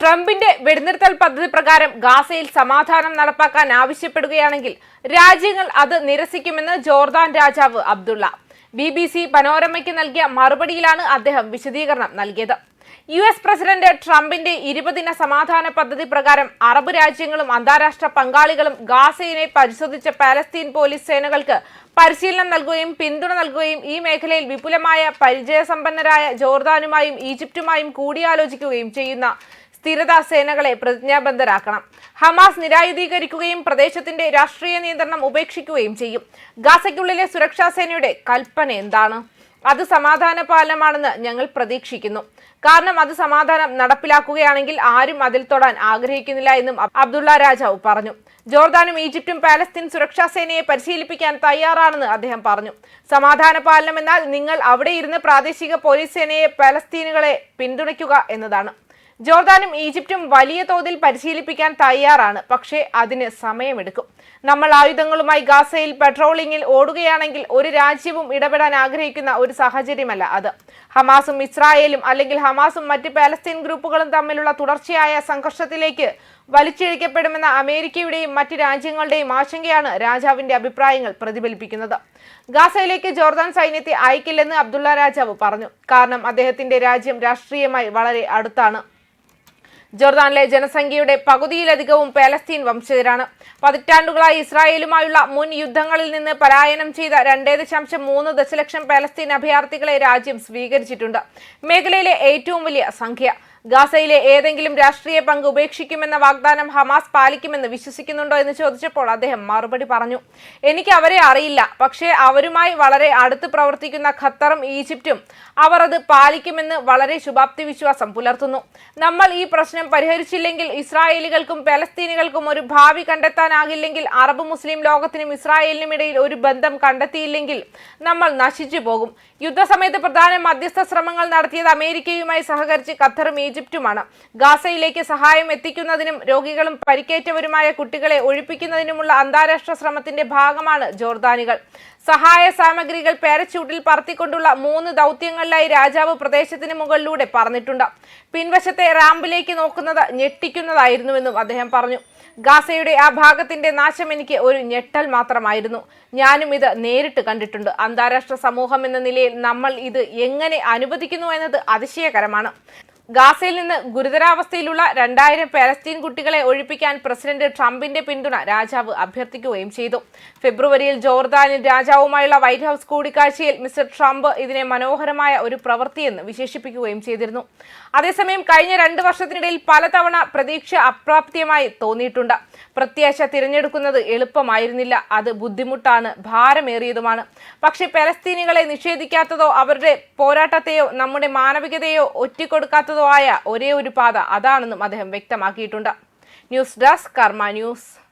ട്രംപിന്റെ വെടിനിർത്തൽ പദ്ധതി പ്രകാരം ഗാസയിൽ സമാധാനം നടപ്പാക്കാൻ ആവശ്യപ്പെടുകയാണെങ്കിൽ രാജ്യങ്ങൾ അത് നിരസിക്കുമെന്ന് ജോർദാൻ രാജാവ് അബ്ദുള്ള. ബി ബി സി പനോരമയ്ക്ക് നൽകിയ മറുപടിയിലാണ് അദ്ദേഹം വിശദീകരണം നൽകിയത്. യു എസ് പ്രസിഡന്റ് ട്രംപിന്റെ ഇരുപതിന സമാധാന പദ്ധതി പ്രകാരം അറബ് രാജ്യങ്ങളും അന്താരാഷ്ട്ര പങ്കാളികളും ഗാസയിനെ പരിശോധിച്ച പാലസ്തീൻ പോലീസ് സേനകൾക്ക് പരിശീലനം നൽകുകയും പിന്തുണ നൽകുകയും ഈ മേഖലയിൽ വിപുലമായ പരിചയസമ്പന്നരായ ജോർദാനുമായും ഈജിപ്തുമായും കൂടിയാലോചിക്കുകയും ചെയ്യുന്ന സ്ഥിരതാ സേനകളെ പ്രതിജ്ഞാബദ്ധരാക്കണം. ഹമാസ് നിരായുധീകരിക്കുകയും പ്രദേശത്തിന്റെ രാഷ്ട്രീയ നിയന്ത്രണം ഉപേക്ഷിക്കുകയും ചെയ്യും. ഗാസയ്ക്കുള്ളിലെ സുരക്ഷാ സേനയുടെ കൽപ്പന എന്താണ്? അത് സമാധാന പാലമാണെന്ന് ഞങ്ങൾ പ്രതീക്ഷിക്കുന്നു. കാരണം അത് സമാധാനം നടപ്പിലാക്കുകയാണെങ്കിൽ ആരും അതിൽ തൊടാൻ ആഗ്രഹിക്കുന്നില്ല എന്നും അബ്- അബ്ദുള്ള രാജാവ് പറഞ്ഞു. ജോർദാനും ഈജിപ്തും പാലസ്തീൻ സുരക്ഷാ സേനയെ പരിശീലിപ്പിക്കാൻ തയ്യാറാണെന്ന് അദ്ദേഹം പറഞ്ഞു. സമാധാന പാലനം എന്നാൽ നിങ്ങൾ അവിടെ ഇരുന്ന് പ്രാദേശിക പോലീസ് സേനയെ പാലസ്തീനുകളെ പിന്തുണയ്ക്കുക എന്നതാണ്. ജോർദാനും ഈജിപ്തും വലിയ തോതിൽ പരിശീലിപ്പിക്കാൻ തയ്യാറാണ്. പക്ഷേ അതിന് സമയമെടുക്കും. നമ്മൾ ആയുധങ്ങളുമായി ഗാസയിൽ പെട്രോളിംഗിൽ ഓടുകയാണെങ്കിൽ ഒരു രാജ്യവും ഇടപെടാൻ ആഗ്രഹിക്കുന്ന ഒരു സാഹചര്യമല്ല അത്. ഹമാസും ഇസ്രായേലും അല്ലെങ്കിൽ ഹമാസും മറ്റ് പാലസ്തീൻ ഗ്രൂപ്പുകളും തമ്മിലുള്ള തുടർച്ചയായ സംഘർഷത്തിലേക്ക് വലിച്ചിഴക്കപ്പെടുമെന്ന അമേരിക്കയുടെയും മറ്റ് രാജ്യങ്ങളുടെയും ആശങ്കയാണ് രാജാവിന്റെ അഭിപ്രായങ്ങൾ പ്രതിഫലിപ്പിക്കുന്നത്. ഗാസയിലേക്ക് ജോർദാൻ സൈന്യത്തെ അയക്കില്ലെന്ന് അബ്ദുള്ള രാജാവ് പറഞ്ഞു. കാരണം അദ്ദേഹത്തിന്റെ രാജ്യം രാഷ്ട്രീയമായി വളരെ അടുത്താണ്. ജോർദാനിലെ ജനസംഖ്യയുടെ പകുതിയിലധികവും പാലസ്തീൻ വംശജരാണ്. പതിറ്റാണ്ടുകളായി ഇസ്രായേലുമായുള്ള മുൻ യുദ്ധങ്ങളിൽ നിന്ന് പലായനം ചെയ്ത രണ്ടേ ദശാംശം മൂന്ന് ദശലക്ഷം പാലസ്തീൻ അഭയാർത്ഥികളെ രാജ്യം സ്വീകരിച്ചിട്ടുണ്ട്. മേഖലയിലെ ഏറ്റവും വലിയ സംഖ്യ. ഗാസയിലെ ഏതെങ്കിലും രാഷ്ട്രീയ പങ്ക് ഉപേക്ഷിക്കുമെന്ന വാഗ്ദാനം ഹമാസ് പാലിക്കുമെന്ന് വിശ്വസിക്കുന്നുണ്ടോ എന്ന് ചോദിച്ചപ്പോൾ അദ്ദേഹം മറുപടി പറഞ്ഞു എനിക്ക് അവരെ അറിയില്ല. പക്ഷേ അവരുമായി വളരെ അടുത്ത് പ്രവർത്തിക്കുന്ന ഖത്തറും ഈജിപ്തും അവർ അത് പാലിക്കുമെന്ന് വളരെ ശുഭാപ്തി വിശ്വാസം പുലർത്തുന്നു. നമ്മൾ ഈ പ്രശ്നം പരിഹരിച്ചില്ലെങ്കിൽ ഇസ്രായേലികൾക്കും പലസ്തീനികൾക്കും ഒരു ഭാവി കണ്ടെത്താനാകില്ലെങ്കിൽ അറബ് മുസ്ലിം ലോകത്തിനും ഇസ്രായേലിനും ഇടയിൽ ഒരു ബന്ധം കണ്ടെത്തിയില്ലെങ്കിൽ നമ്മൾ നശിച്ചു പോകും. യുദ്ധസമയത്ത് പ്രധാന മധ്യസ്ഥ ശ്രമങ്ങൾ നടത്തിയത് അമേരിക്കയുമായി സഹകരിച്ച് ഖത്തറും ഈജിപ്തുമാണ്. ഗാസയിലേക്ക് സഹായം എത്തിക്കുന്നതിനും രോഗികളും പരിക്കേറ്റവരുമായ കുട്ടികളെ ഒഴിപ്പിക്കുന്നതിനുമുള്ള അന്താരാഷ്ട്ര ശ്രമത്തിന്റെ ഭാഗമാണ് ജോർദാനികൾ. സഹായ സാമഗ്രികൾ പാരച്യൂട്ടിൽ പറത്തിക്കൊണ്ടുള്ള മൂന്ന് ദൗത്യങ്ങളിലായി രാജാവ് പ്രദേശത്തിന് മുകളിലൂടെ പറഞ്ഞിട്ടുണ്ട് പിൻവശത്തെ റാമ്പിലേക്ക് നോക്കുന്നത് ഞെട്ടിക്കുന്നതായിരുന്നുവെന്നും അദ്ദേഹം പറഞ്ഞു. ഗാസയുടെ ആ ഭാഗത്തിന്റെ നാശം എനിക്ക് ഒരു ഞെട്ടൽ മാത്രമായിരുന്നു. ഞാനും ഇത് നേരിട്ട് കണ്ടിട്ടുണ്ട്. അന്താരാഷ്ട്ര സമൂഹം എന്ന നിലയിൽ നമ്മൾ ഇത് എങ്ങനെ അനുവദിക്കുന്നു എന്നത് അതിശയകരമാണ്. ഗാസയിൽ നിന്ന് ഗുരുതരാവസ്ഥയിലുള്ള രണ്ടായിരം പാലസ്തീൻ കുട്ടികളെ ഒഴിപ്പിക്കാൻ പ്രസിഡന്റ് ട്രംപിന്റെ പിന്തുണ രാജാവ് അഭ്യർത്ഥിക്കുകയും ചെയ്തു. ഫെബ്രുവരിയിൽ ജോർദാനിൽ രാജാവുമായുള്ള വൈറ്റ് ഹൌസ് കൂടിക്കാഴ്ചയിൽ മിസ്റ്റർ ട്രംപ് ഇതിനെ മനോഹരമായ ഒരു പ്രവൃത്തിയെന്ന് വിശേഷിപ്പിക്കുകയും ചെയ്തിരുന്നു. അതേസമയം കഴിഞ്ഞ രണ്ട് വർഷത്തിനിടയിൽ പലതവണ പ്രതീക്ഷ അപ്രാപ്തിയമായി തോന്നിയിട്ടുണ്ട്. പ്രത്യാശ തിരഞ്ഞെടുക്കുന്നത് എളുപ്പമായിരുന്നില്ല. അത് ബുദ്ധിമുട്ടാണ് ഭാരമേറിയതുമാണ്. പക്ഷേ പലസ്തീനികളെ നിഷേധിക്കാത്തതോ അവരുടെ പോരാട്ടത്തെയോ നമ്മുടെ മാനവികതയോ ഒറ്റിക്കൊടുക്കാത്തതോ ആയ ഒരേ ഒരു പാത അതാണെന്നും അദ്ദേഹം വ്യക്തമാക്കിയിട്ടുണ്ട്. News desk Karma news.